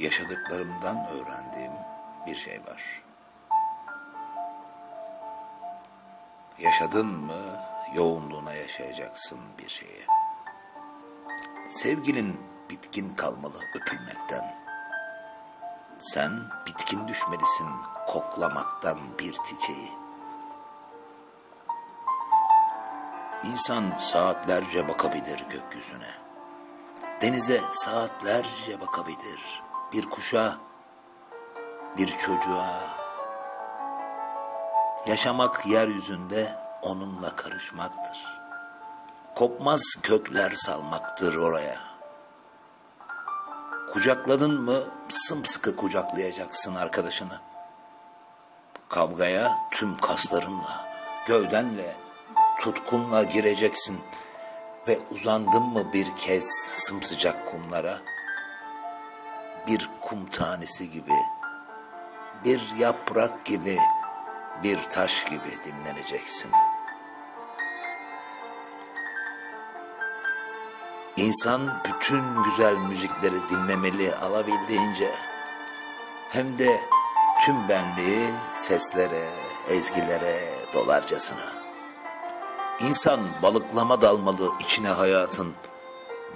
yaşadıklarımdan öğrendiğim bir şey var. Yaşadın mı yoğunluğuna yaşayacaksın bir şeyi. Sevgilin bitkin kalmalı öpülmekten. Sen bitkin düşmelisin koklamaktan bir çiçeği. İnsan saatlerce bakabilir gökyüzüne. Denize saatlerce bakabilir. Bir kuşa, bir çocuğa. Yaşamak yeryüzünde onunla karışmaktır. Kopmaz kökler salmaktır oraya. Kucakladın mı sımsıkı kucaklayacaksın arkadaşını. Kavgaya tüm kaslarınla, gövdenle, tutkunla gireceksin ve uzandın mı bir kez sımsıcak kumlara, bir kum tanesi gibi, bir yaprak gibi, bir taş gibi dinleneceksin. İnsan bütün güzel müzikleri dinlemeli alabildiğince, hem de tüm benliği seslere, ezgilere dolarcasına. İnsan balıklama dalmalı içine hayatın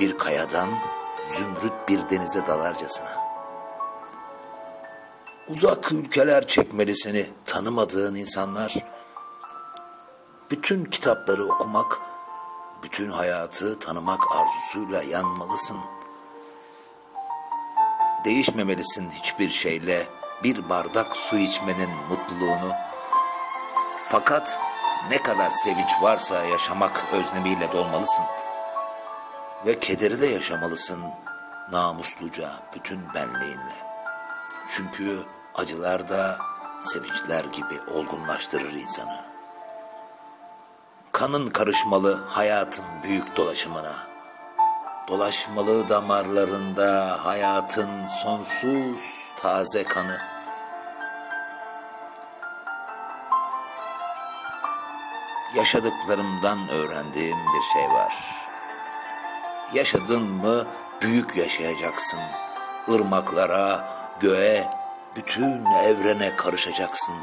bir kayadan zümrüt bir denize dalarcasına. Uzak ülkeler çekmeli seni tanımadığın insanlar. Bütün kitapları okumak, bütün hayatı tanımak arzusuyla yanmalısın. Değişmemelisin hiçbir şeyle bir bardak su içmenin mutluluğunu. Fakat ne kadar sevinç varsa yaşamak özlemiyle dolmalısın. Ve kederi de yaşamalısın namusluca bütün benliğinle. Çünkü acılar da sevinçler gibi olgunlaştırır insanı. Kanın karışmalı hayatın büyük dolaşımına. Dolaşmalı damarlarında hayatın sonsuz taze kanı. yaşadıklarımdan öğrendiğim bir şey var. Yaşadın mı büyük yaşayacaksın. Irmaklara, göğe, bütün evrene karışacaksın.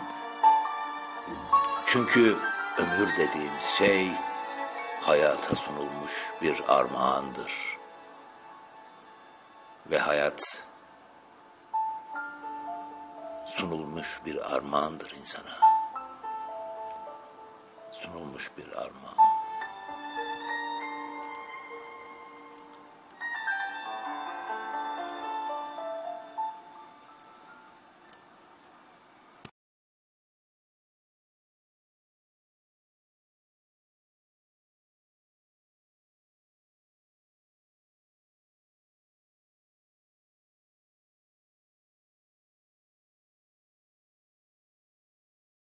Çünkü ömür dediğimiz şey hayata sunulmuş bir armağandır. Ve hayat sunulmuş bir armağandır insana sunulmuş bir armağan.